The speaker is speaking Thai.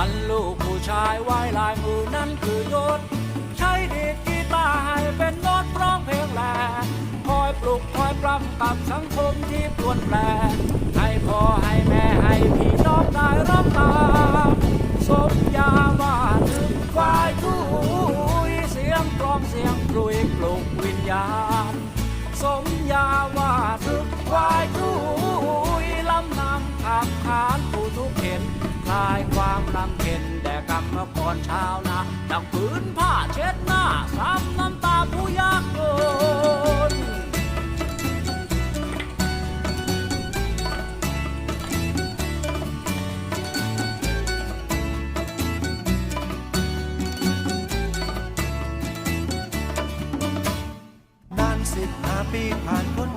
อันลูกผู้ชายไว้ลายมือนั้นคือยศ ใช้ดีดกีตาร์ให้เป็นโน้ตร้องเพลงแหลคอยปลุกคอยปรำกับสังคมที่ปลวนแปลให้พ่อให้แม่ให้พี่น้องได้รับตามสมยาว่าถึงควายทุยเสียงกลองเสียงกลุยปลุกวิญญาณสมยาว่าถึงควายทุย ผู้ทุกเห็นคลายความลำเข็นแด่กรรมกรชาวนาดังผืนผ้าเช็ดหน้าซ้ำน้ำตาผู้ยากจนนานสิบห้าปีผ่านพ้น